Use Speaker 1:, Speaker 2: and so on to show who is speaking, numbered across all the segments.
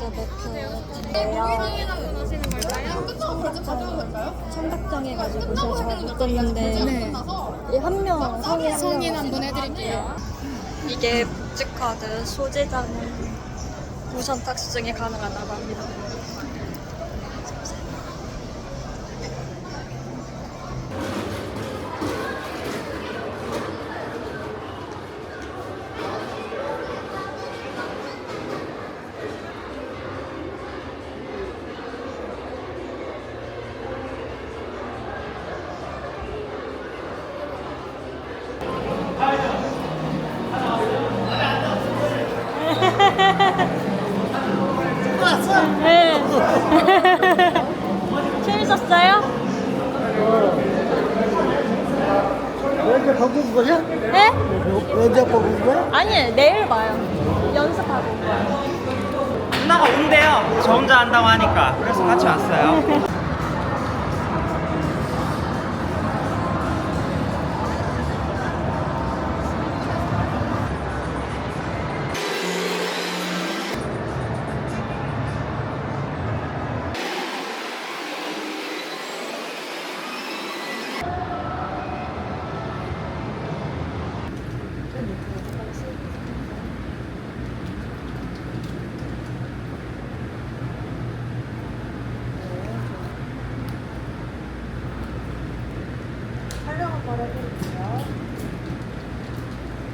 Speaker 1: 하고 먹고 청각장애가지고 제가 못 떴는데
Speaker 2: 한명 성인
Speaker 1: 한분 해드릴게요.
Speaker 2: 이게 복지카드 소재자는 무선 탁수증이 가능하다고 합니다. 아니 내일 봐요. 연습하고 온 거예요.
Speaker 3: 누나가 온대요. 저 혼자 한다고 하니까. 그래서 같이 왔어요.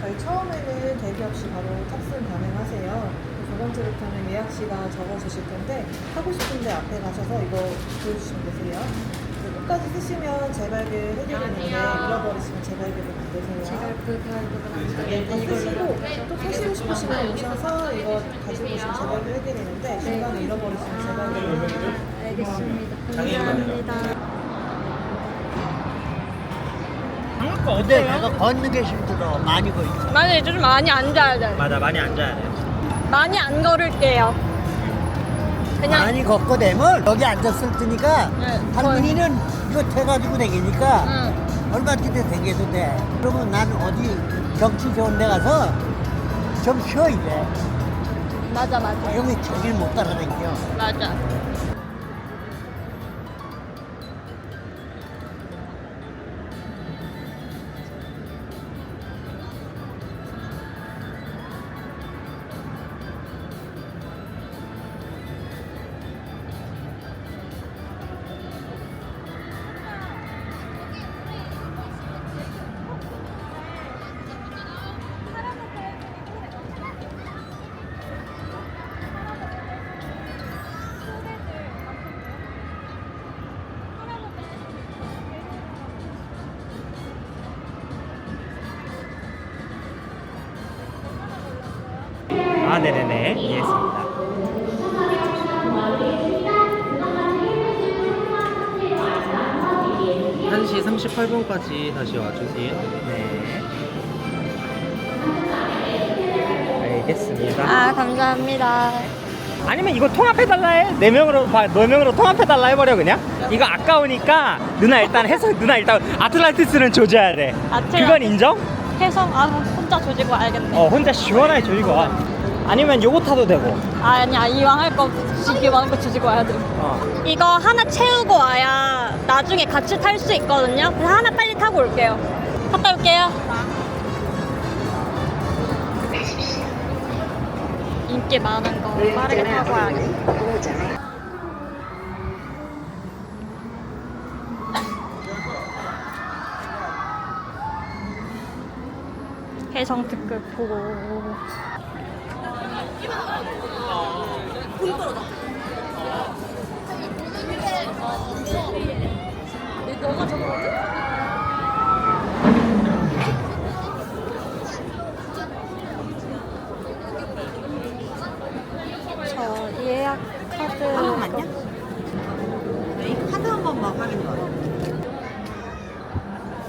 Speaker 4: 저희 처음에는 대기 없이 바로 탑승 가능하세요. 두 번째부터는 예약 시간 적어주실 텐데 하고 싶은데 앞에 가셔서 이거 보여주시면 되세요. 끝까지 쓰시면 재발급 해드리는데 잃어버리시면 재발급을 만드세요. 네, 다 쓰시고 또 타시고 싶으시면 오셔서 이거 가지고 오시면 재발급 해드리는데 중간에 잃어버리시면 재발급을
Speaker 2: 알겠습니다. 감사합니다.
Speaker 5: 근데 내가 걷는 게 힘들어. 많이 걷어.
Speaker 2: 많이 좀 많이 앉아야 돼.
Speaker 3: 맞아, 많이 앉아야 돼.
Speaker 2: 많이 안 걸을게요. 그냥
Speaker 5: 많이 걷고 되면 여기 앉았을 테니까
Speaker 2: 네,
Speaker 5: 할머니는 이거 돼가지고 다니니까
Speaker 2: 응.
Speaker 5: 얼마든지 다녀도 돼. 그러면 난 어디 경치 좋은 데 가서 좀 쉬어 이래.
Speaker 2: 맞아 맞아
Speaker 5: 여기 저길 못 따라다녀.
Speaker 2: 맞아.
Speaker 3: 아, 네네네. 이해했습니다. 한시 38분까지 다시 와주세요. 네. 알겠습니다.
Speaker 2: 아 감사합니다.
Speaker 3: 아니면 이거 통합해달라 해. 네 명으로, 봐, 네 명으로 통합해달라 해버려, 그냥. 이거 아까우니까 누나 일단 해서, 누나 일단 아틀란티스는 조져야 돼.
Speaker 2: 아틀란티스.
Speaker 3: 그건 인정?
Speaker 2: 해서 아 혼자 조지고 와야겠네.
Speaker 3: 어, 혼자 시원하게 조지고 와. 아니면 요거 타도 되고.
Speaker 2: 아 아니야 이왕 할 거 이왕 거 조지고 와야 돼.
Speaker 3: 어.
Speaker 2: 이거 하나 채우고 와야 나중에 같이 탈 수 있거든요. 그래서 하나 빨리 타고 올게요. 갔다 올게요. 인기 많은 거 빠르게 타고 와야겠다. 해성 특급 보고 너가 저거 저 예약 카드 한 맞냐?
Speaker 4: 카드 한 번만 확인해 봐요.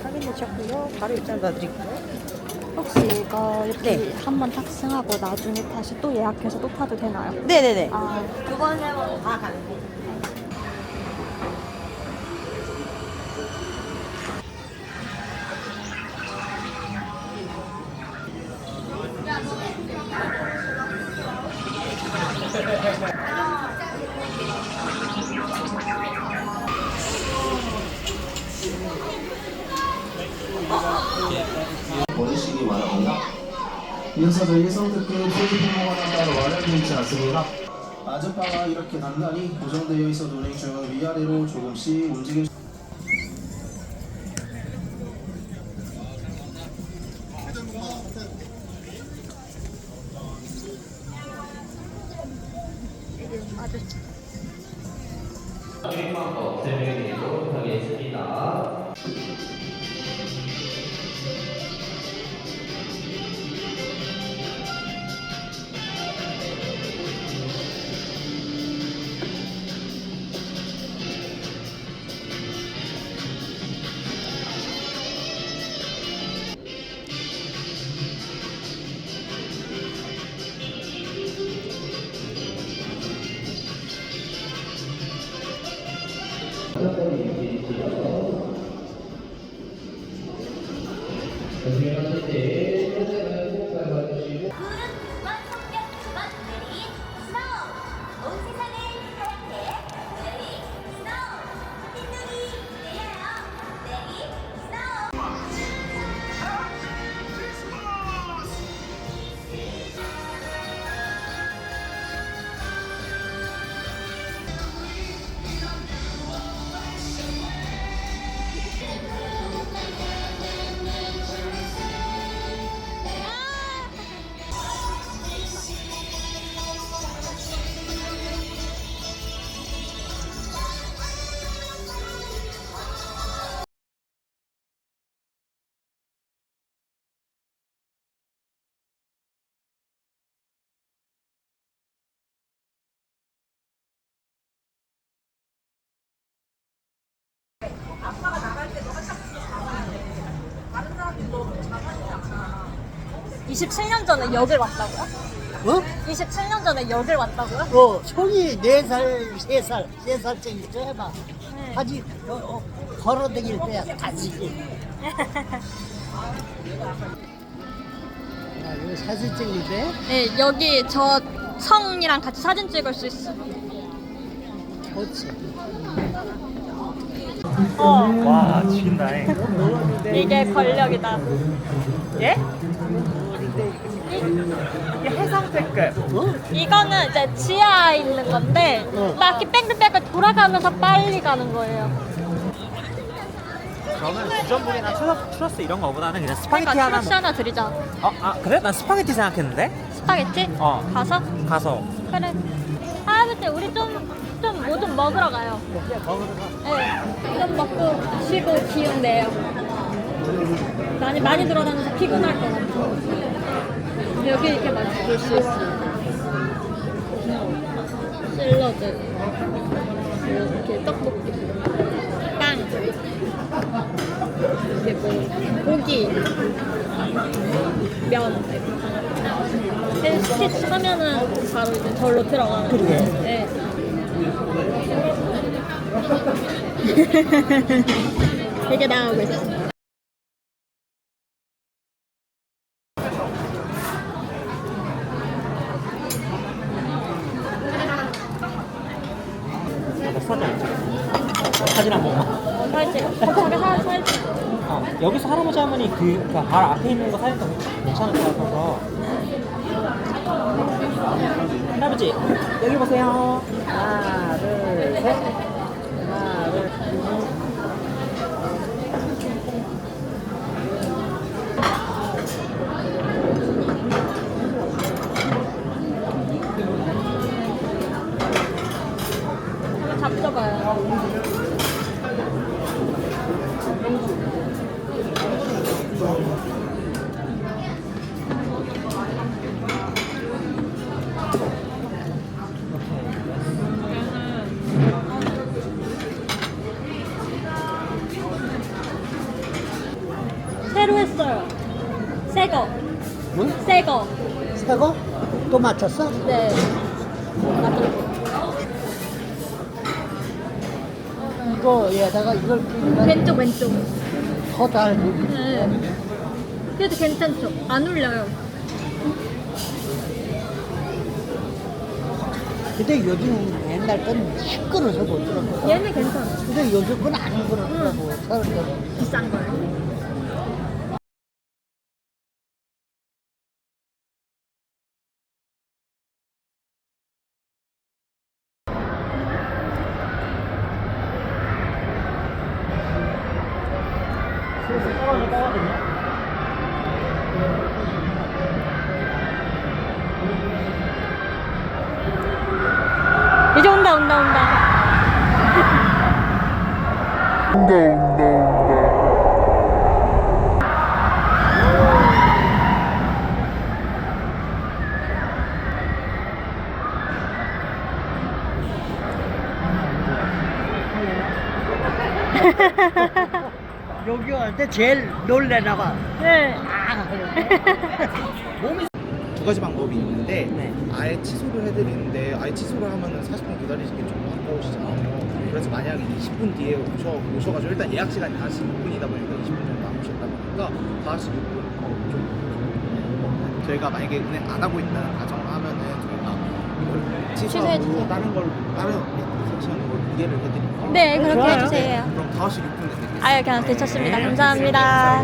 Speaker 2: 확인되셨고요.
Speaker 4: 바로 입장 놔드릴게요.
Speaker 2: 혹시 이거 이렇게 한번 탑승하고 나중에 다시 또 예약해서 또 타도 되나요?
Speaker 4: 네네네.
Speaker 2: 아,
Speaker 4: 두 번, 세번다 가 원식이
Speaker 1: 말합니다. 이어서 저희 성특급 소지 풍부한 따로 말을 듣지 않습니다. 아즈파가 이렇게 단단히 고정되어 있어 노래 중 위아래로 조금씩 움직일
Speaker 2: 이십 27년 전에 여길 왔다고요?
Speaker 5: 어?
Speaker 2: 27년 전에 여길 왔다고요?
Speaker 5: 어, 손이 4살, 3살, 3살짜리 저 해봐.
Speaker 2: 네.
Speaker 5: 아직 어, 어, 걸어 다닐 때야, 다시. 아, 이거 사진 찍을 때?
Speaker 2: 네, 여기 저 성이랑 같이 사진 찍을 수 있어.
Speaker 5: 그렇지.
Speaker 2: 어,
Speaker 3: 와 죽인다
Speaker 2: 이게 권력이다.
Speaker 3: 예? 이게 해상특급
Speaker 5: 어?
Speaker 2: 이거는 이제 지하에 있는 건데
Speaker 5: 어.
Speaker 2: 막 이렇게 뺑글뺑글 돌아가면서 빨리 가는 거예요.
Speaker 3: 그러면 주전부리나 추러, 추러스 이런 거보다는 그냥 스파게티
Speaker 2: 그러니까
Speaker 3: 하나
Speaker 2: 추러스 하나 드리자.
Speaker 3: 어? 아 그래? 난 스파게티 생각했는데?
Speaker 2: 스파게티?
Speaker 3: 어.
Speaker 2: 가서?
Speaker 3: 가서
Speaker 2: 그래. 할아버지 우리 좀 좀 뭐 좀 먹으러 가요.
Speaker 5: 먹으러 가.
Speaker 2: 네. 좀 먹고 쉬고 기운 내요. 많이 많이 돌아다녀서 피곤할 것 같아. 여기 이렇게 많이 볼수 있어. 샐러드. 이렇게 떡볶이. 빵. 이게 뭐 고기. 면. 스티치 하면은 바로 이제 절로 들어가는 거. 네. 되게 나오고 있어.
Speaker 3: 사진 사진 한 번만
Speaker 2: 어, 사진 찍어. 저기 사, 사진 찍어.
Speaker 3: 어, 여기서 할아버지 할머니 그, 그 바로 앞에 있는 거 사진 도 괜찮을 것 같아서 할아버지 여기 보세요
Speaker 5: 하나, 둘, 셋. 하나, 둘,
Speaker 2: 한번 잡숴봐요. 새로 했어요. 새 거.
Speaker 5: 응?
Speaker 2: 새 거.
Speaker 5: 새거? 또 맞췄어?
Speaker 2: 네. 맞아.
Speaker 5: 이거에다가 이걸 끼면
Speaker 2: 왼쪽 왼쪽.
Speaker 5: 더 달고.
Speaker 2: 네. 그래도 괜찮죠? 안 울려요.
Speaker 5: 근데 요즘 옛날 건 시끄러워서 못 들었거든.
Speaker 2: 얘는 괜찮아.
Speaker 5: 근데 요즘 건 안 그렇더라고, 사람들은.
Speaker 2: 비싼 거예요.
Speaker 5: 여기 올 때 제일 놀래나 봐.
Speaker 2: 네.
Speaker 6: 두 가지 방법이 있는데
Speaker 5: 네.
Speaker 6: 아예 취소를 해드리는데 아예 취소를 하면은 40분 기다리시기 좀 아까우시잖아요. 그래서 만약에 20분 뒤에 오셔 오셔가지고 일단 예약 시간이 46분이다 보니까 20분 정도 남으셨다 보니까 46분 어, 좀 저희가 만약에 운행 안 하고 있다는 가정을 하면은 저희가
Speaker 2: 취소해
Speaker 6: 취소하고. 다른 걸 다른 섹션으로 이해를 해드릴게요.
Speaker 2: 네 그렇게
Speaker 5: 좋아요.
Speaker 2: 해주세요.
Speaker 6: 그럼 5시 6분에 드릴게요.
Speaker 2: 아유 그냥 괜찮습니다. 감사합니다.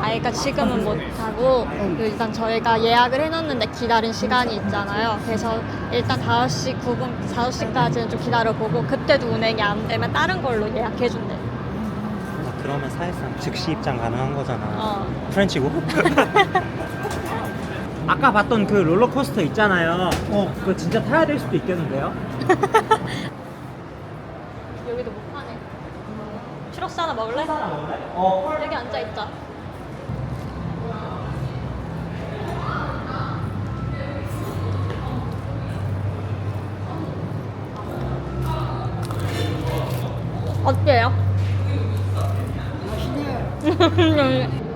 Speaker 2: 아 그러니까 지금은 못 하고 그 일단 저희가 예약을 해놨는데 기다린 시간이 있잖아요. 그래서 일단 5시 9분 5시까지는 좀 기다려보고 그때도 운행이 안 되면 다른 걸로 예약해준대.
Speaker 3: 아, 그러면 사실상 즉시 입장 가능한 거잖아.
Speaker 2: 어.
Speaker 3: 프렌치고? 아까 봤던 그 롤러코스터 있잖아요.
Speaker 5: 어.
Speaker 3: 그거 진짜 타야 될 수도 있겠는데요?
Speaker 2: 여기도 못 파네. 추러스 하나 먹을래?
Speaker 3: 어,
Speaker 2: 여기 앉아 있자. 어때요?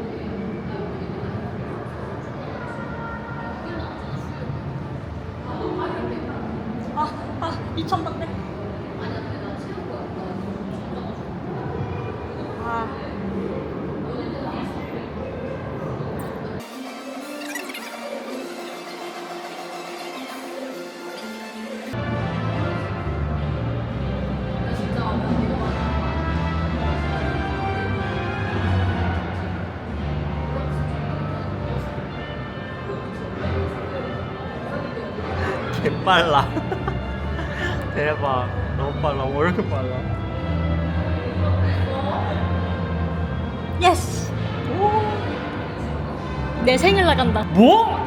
Speaker 3: 빨라. 대박. 너무 빨라. 왜 이렇게 빨라?
Speaker 2: 예스! 내 생일 나간다.
Speaker 3: 뭐?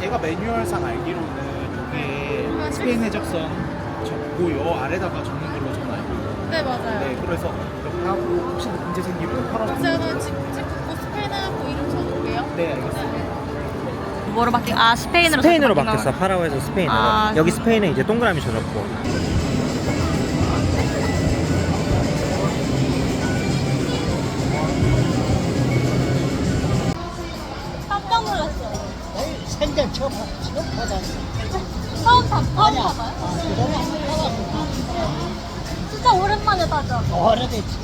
Speaker 6: 제가 매뉴얼상 알기로는 이게 스페인 해적선 적 고요 아래다가 적는 걸로 저는 알고 있거든요.
Speaker 7: 네 맞아요.
Speaker 6: 네, 그래서 이렇게 하고 혹시 문제 생기면 팔아
Speaker 7: 제가 집집 스페인하고 이름 적을게요.
Speaker 6: 네, 알겠습니다.
Speaker 2: 뭐로 바뀌? 아 스페인으로.
Speaker 3: 스페인으로
Speaker 2: 바뀐 거.
Speaker 3: 바뀌었어. 파라오에서 스페인으로.
Speaker 2: 아,
Speaker 3: 여기 스페인에 이제 동그라미 쳐졌고.
Speaker 2: 진짜